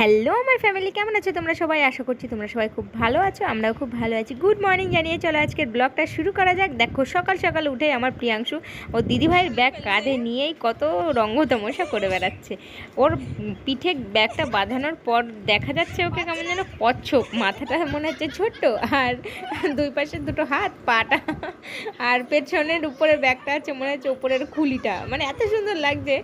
Hello আমার family কেমন আছো? তোমরা সবাই আশা করছি তোমরা সবাই খুব ভালো আছো, আমরাও খুব ভালো আছি। গুড মর্নিং জানিয়ে চলো, আজকের ব্লগটা শুরু করা যাক। দেখো, সকাল সকাল উঠে আমার প্রিয়াংশু ও দিদিভাইয়ের ব্যাগ কাঁধে নিয়েই কত রঙ্গ তামাশা করে বেড়াচ্ছে। ওর পিঠে ব্যাগটা বাঁধানোর পর দেখা যাচ্ছে ওকে কেমন যেন কচ্ছপ মাথাটা মনে হচ্ছে ছোট্ট, আর দুই পাশে দুটো হাত, পাটা আর পেছনের উপরে ব্যাগটা আছে, মনে হচ্ছে উপরের খুলিটা। মানে এত সুন্দর লাগছে।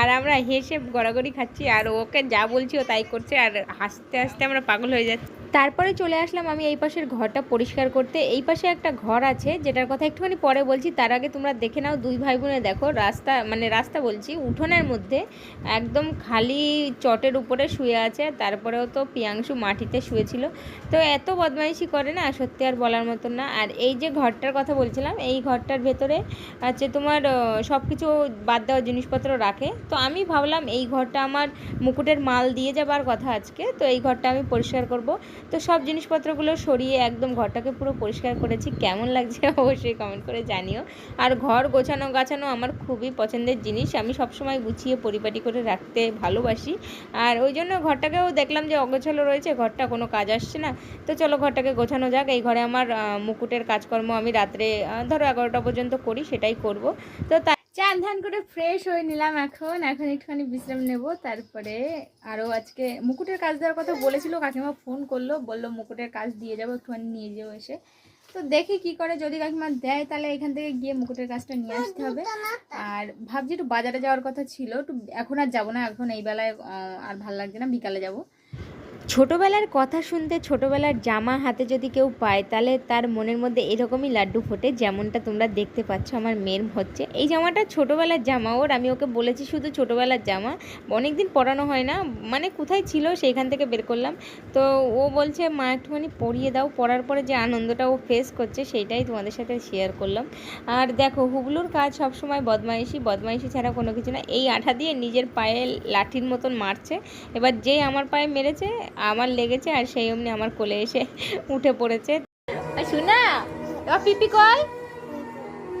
আর আমরা হেসে গড়াগড়ি খাচ্ছি, আর ওকে যা বলছি ও তাই করছে, আর হাসতে হাসতে আমরা পাগল হয়ে যাচ্ছি। তারপরে চলে আসলাম আমি এই পাশের ঘরটা পরিষ্কার করতে। এই পাশে একটা ঘর আছে, যেটার কথা একটুখানি পরে বলছি, তার আগে তোমরা দেখে নাও, দুই ভাই বোনে দেখো, রাস্তা মানে রাস্তা বলছি, উঠোনের মধ্যে একদম খালি চটের উপরে শুয়ে আছে, তারপরেও তো পিয়াংশু মাটিতে শুয়েছিল। তো এত বদমাইশি করে না, সত্যি আর বলার মতন না। আর এই যে ঘরটার কথা বলছিলাম, এই ঘরটার ভেতরে হচ্ছে তোমার সব কিছু বাদ দেওয়া জিনিসপত্র রাখে। তো আমি ভাবলাম এই ঘরটা আমার মুকুটের মাল দিয়ে যাবার কথা আজকে, তো এই ঘরটা আমি পরিষ্কার করব। তো সব জিনিসপত্রগুলো সরিয়ে একদম ঘরটাকে পুরো পরিষ্কার করেছি। কেমন লাগছে অবশ্যই কমেন্ট করে জানিও। আর ঘর গোছানো গাছানো আমার খুবই পছন্দের জিনিস। আমি সবসময় গুছিয়ে পরিপাটি করে রাখতে ভালোবাসি। আর ওই জন্য ঘরটাকেও দেখলাম যে অগোছালো রয়েছে, ঘরটা কোনো কাজ আসছে না। তো চলো ঘরটাকে গোছানো যাক। এই ঘরে আমার মুকুটের কাজকর্ম আমি রাত্রে ধরো এগারোটা পর্যন্ত করি, সেটাই করব। তো চান ধান করে ফ্রেশ হয়ে নিলাম এখন। এখন একটুখানি বিশ্রাম নেব, তারপরে আরও আজকে মুকুটের কাজ দেওয়ার কথা বলেছিল, কাকিমা ফোন করল, বলল মুকুটের কাজ দিয়ে যাব, একটুখানি নিয়ে যাব এসে। তো দেখি কি করে, যদি কাকিমা দেয় তাহলে এখান থেকে গিয়ে মুকুটের কাজটা নিয়ে আসতে হবে। আর ভাবছি একটু বাজারে যাওয়ার কথা ছিল, একটু এখন আর যাব না, এখন এই বেলায় আর ভালো লাগছে না, বিকালে যাব। ছোটোবেলার কথা শুনতে ছোটোবেলার জামা হাতে যদি কেউ পায়, তাহলে তার মনের মধ্যে এরকমই লাড্ডু ফোটে যেমনটা তোমরা দেখতে পাচ্ছ আমার মেয়ের হচ্ছে। এই জামাটা ছোটোবেলার জামা, ওর আমি ওকে বলেছি শুধু ছোটোবেলার জামা। অনেক দিন পরানো হয় না মানে কোথায় ছিল সেইখান থেকে বের করলাম। তো ও বলছে, মা, একটুখানি পরিয়ে দাও। পরার পরে যে আনন্দটা ও ফেস করছে, সেইটাই তোমাদের সাথে শেয়ার করলাম। আর দেখো, হুবলুর কাজ সবসময় বদমাইশি বদমাইশি ছাড়া কোনো কিছু না। এই আঠা দিয়ে নিজের পায়ে লাঠির মতন মারছে। এবার যেই আমার পায়ে মেরেছে আমার লেগেছে আর সেই অমনি আমার কোলে এসে উঠে পড়েছে। শোনা তোমার পিপি কই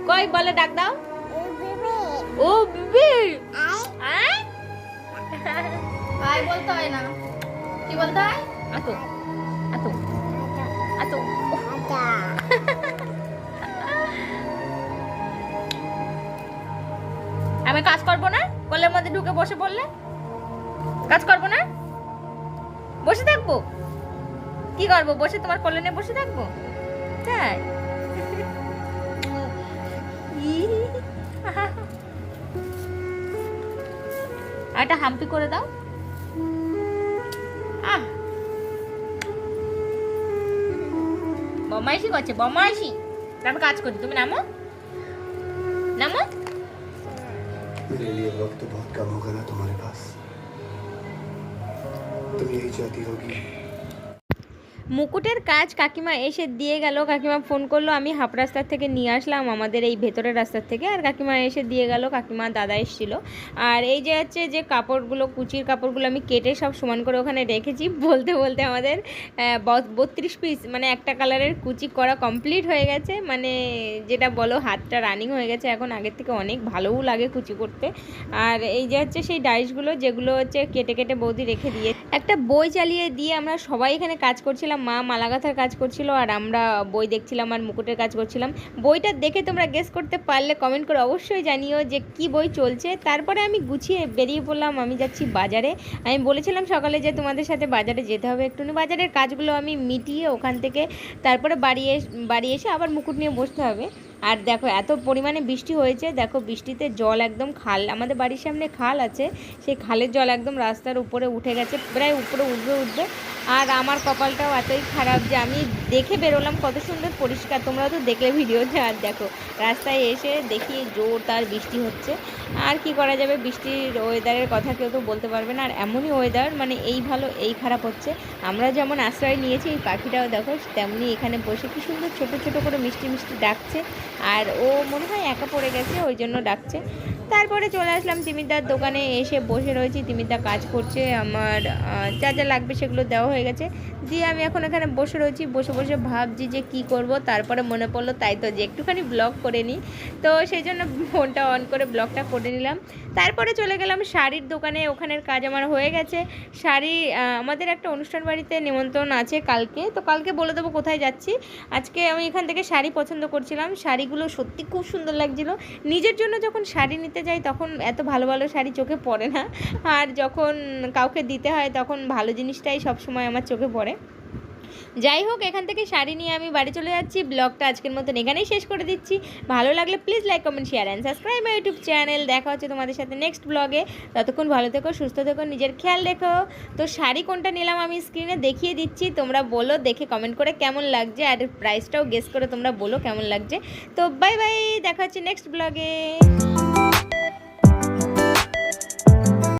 কই বলে ডাক দাও। ও বিবি। আয়। হয় না। কি বলতে আমি কাজ করব না? কোলের মধ্যে ঢুকে বসে পড়লে? কাজ করব না? বসে থাকবো কি করবো বসে তোমার কোলে নিয়ে বসে থাকবো তাই আর একটা হাম্পি করে দাও আহ বমাইশি করছে বমাইশি আমি কাজ করি তুমি নামো নামো मेरे लिए वक्त बहुत कम होगा ना तुम्हारे पास तुम यही चाहती होगी। মুকুটের কাজ কাকিমা এসে দিয়ে গেল, কাকিমা ফোন করল, আমি হাফ রাস্তার থেকে নিয়ে আসলাম, আমাদের এই ভেতরের রাস্তার থেকে। আর কাকিমা এসে দিয়ে গেল, কাকিমা দাদা এসেছিল। আর এই যে হচ্ছে যে কাপড়গুলো, কুচির কাপড়গুলো আমি কেটে সব সমান করে ওখানে রেখেছি, বলতে বলতে আমাদের বত্রিশ পিস মানে একটা কালারের কুচি করা কমপ্লিট হয়ে গেছে। মানে যেটা বলো, হাতটা রানিং হয়ে গেছে, এখন আগের থেকে অনেক ভালোও লাগে কুচি করতে। আর এই যে হচ্ছে সেই ডাইসগুলো যেগুলো হচ্ছে কেটে কেটে বৌদি রেখে দিয়ে, একটা বই চালিয়ে দিয়ে আমরা সবাই এখানে কাজ করছিলাম। মা মালাগাথার কাজ করছিল আর আমরা বই দেখছিলাম আর মুকুটের কাজ করছিলাম। বইটা দেখে তোমরা গেস করতে পারলে কমেন্ট করে অবশ্যই জানিও যে কি বই চলছে। তারপরে আমি গুছিয়ে বেরিয়ে পড়লাম, আমি যাচ্ছি বাজারে। আমি বলেছিলাম সকালে যে তোমাদের সাথে বাজারে যেতে হবে একটু বাজারের কাজগুলো আমি মিটিয়ে ওখান থেকে তারপরে বাড়ি বাড়ি এসে আবার মুকুট নিয়ে বসতে হবে। আর দেখো, এত পরিমাণে বৃষ্টি হয়েছে। দেখো, বৃষ্টিতে জল একদম খাল, আমাদের বাড়ির সামনে খাল আছে। সেই খালের জল একদম রাস্তার উপরে উঠে গেছে, প্রায় উপরে উঠবে উঠবে। আর আমার কপালটাও এতই খারাপ যে আমি দেখে বেরোলাম কত সুন্দর পরিষ্কার। তোমরা তো দেখলে ভিডিওতে আর দেখো, রাস্তায় এসে দেখি জোর তার বৃষ্টি হচ্ছে। আর কি করা যাবে, বৃষ্টির ওয়েদারের কথা কেউ তো বলতে পারবে না। আর এমনই ওয়েদার মানে এই ভালো, এই খারাপ হচ্ছে। আমরা যেমন আশ্রয় নিয়েছি, এই পাখিটাও দেখো, তেমনি এখানে বসে কি সুন্দর ছোট ছোট করে মিষ্টি মিষ্টি ডাকছে। আর ও মনে হয় একা পড়ে গেছে ওই জন্য ডাকছে। তারপরে চলে আসলাম তিমিরদার দোকানে এসে বসে রয়েছি। তিমিরদা কাজ করছে, আমার যা যা লাগবে সেগুলো দেওয়া হয়ে গেছে। দিয়ে আমি এখন এখানে বসে রয়েছি, বসে বসে ভাবছি যে কি করব, তারপরে মনে পড়ল তাই তো যে একটুখানি ব্লগ করে নিই। তো সেই জন্য ফোনটা অন করে ব্লগটা করে নিলাম। তারপরে চলে গেলাম শাড়ির দোকানে, ওখানের কাজ আমার হয়ে গেছে। শাড়ি আমাদের একটা অনুষ্ঠান বাড়িতে নিমন্ত্রণ আছে কালকে। তো কালকে বলে দেবো কোথায় যাচ্ছি। আজকে আমি এখান থেকে শাড়ি পছন্দ করছিলাম। শাড়িগুলো সত্যি খুব সুন্দর লাগছিল। নিজের জন্য যখন শাড়ি নিতে যাই তখন এত ভালো ভালো শাড়ি চোখে পড়ে না। আর যখন কাউকে দিতে হয় তখন ভালো জিনিসটাই সব সময় আমার চোখে পড়ে। যাই হোক, এখান থেকে শাড়ি নিয়ে আমি বাড়ি চলে যাচ্ছি। ব্লগটা আজকের মতন এখানেই শেষ করে দিচ্ছি। ভালো লাগলে please like comment share and subscribe my YouTube channel দেখা হচ্ছে তোমাদের সাথে নেক্সট ব্লগে ততক্ষণ ভালো থেকো, সুস্থ থেকো, নিজের খেয়াল রেখো। তো শাড়ি কোনটা নিলাম আমি স্ক্রিনে দেখিয়ে দিচ্ছি। তোমরা বলো, দেখে কমেন্ট করে কেমন লাগছে। আর প্রাইসটাও গেস করে তোমরা বলো কেমন লাগছে। তো বাই বাই দেখা হচ্ছে নেক্সট ব্লগে